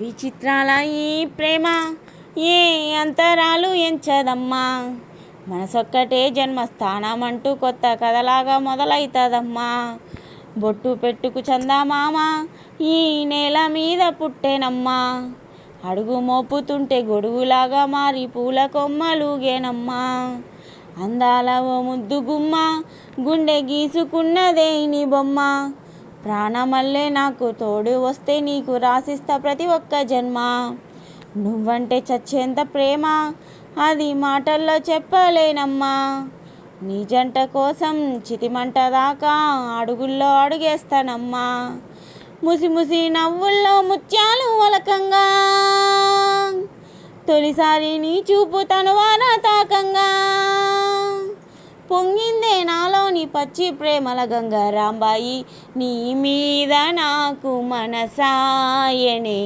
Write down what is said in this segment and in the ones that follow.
విచిత్రాల ఈ ప్రేమ ఏ అంతరాలు ఎంచదమ్మా? మనసొక్కటే జన్మస్థానం అంటూ కొత్త కథలాగా మొదలవుతుందమ్మా బొట్టు పెట్టుకు చందామామ ఈ నేల మీద పుట్టేనమ్మా. అడుగు మోపుతుంటే గొడుగులాగా మారి పూల కొమ్మలుగేనమ్మా. అందాల ఓ ముద్దు గుమ్మ గుండె గీసుకున్నదే నీ బొమ్మ ప్రాణమల్లే నాకు తోడు వస్తే నీకు రాసిస్తా ప్రతి ఒక్క జన్మ. నువ్వంటే చచ్చేంత ప్రేమ అది మాటల్లో చెప్పలేనమ్మా. నీ జంట కోసం చితిమంట దాకా అడుగుల్లో అడుగేస్తానమ్మా. ముసి ముసి నవ్వుల్లో ముత్యాలు వలకంగా. తొలిసారి నీ చూపు తనువాన తాకంగా. పొంగిందే నాలోని పచ్చి ప్రేమల గంగారాంబాయి. నీ మీద నాకు మనసాయనే.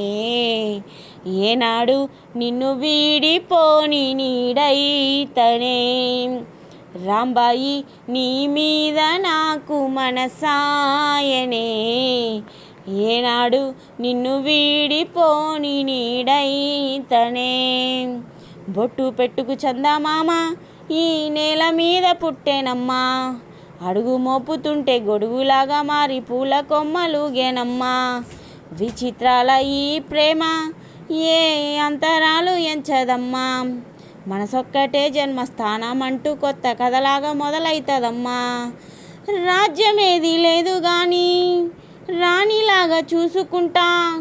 ఏనాడు నిన్ను వీడిపోని నీడైతనే. రాంబాయి నీ మీద నాకు మనసాయనే. ఏనాడు నిన్ను వీడిపోని నీడైతనే. బొట్టు పెట్టుకు చందామామ ఈ నేల మీద పుట్టేనమ్మా. అడుగు మోపుతుంటే గొడుగులాగా మారి పూల కొమ్మలుగేనమ్మా విచిత్రాల ఈ ప్రేమ ఏ అంతరాలు ఎంచదమ్మా. మనసొక్కటే జన్మస్థానం అంటూ కొత్త కథలాగా మొదలవుతుందమ్మా రాజ్యమేది లేదు కానీ రాణిలాగా చూసుకుంటా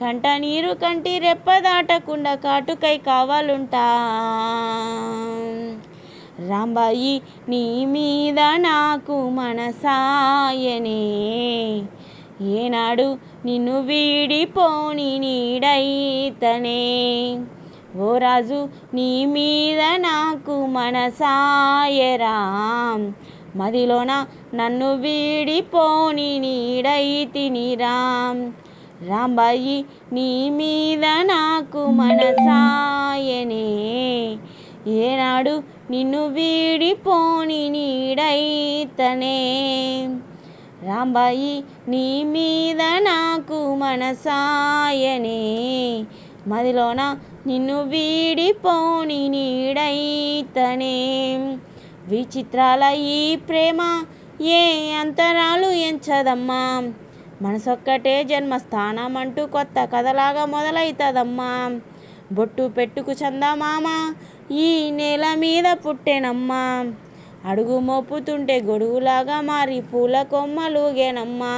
కంట నీరు కంటి రెప్ప దాటకుండా కాటుకై కావాలుంటా. రాంబాయి నీ మీద నాకు మనసాయనే. ఏనాడు నిన్ను వీడిపోని నీడైతనే. ఓ రాజు నీ మీద నాకు మనసాయరాం. మదిలోన నన్ను వీడిపోని నీడైతిని రామ్ రాంబాయి నీ మీద నాకు మనసాయనే. ఏనాడు నిన్ను వీడిపోని నీడైతనే. రాంబాయి నీ మీద నాకు మనసాయనే. మదిలోన నిన్ను వీడిపోని నీడైతనే. విచిత్రాల ఈ ప్రేమ ఏ అంతరాలు ఎంచదమ్మా. మనసొక్కటే జన్మస్థానం అంటూ కొత్త కథలాగా మొదలవుతుందమ్మా బొట్టు పెట్టుకు చందమామ ఈ నేల మీద పుట్టేనమ్మా. అడుగు మోపుతుంటే గొడుగులాగా మారి పూల కొమ్మలుగేనమ్మా.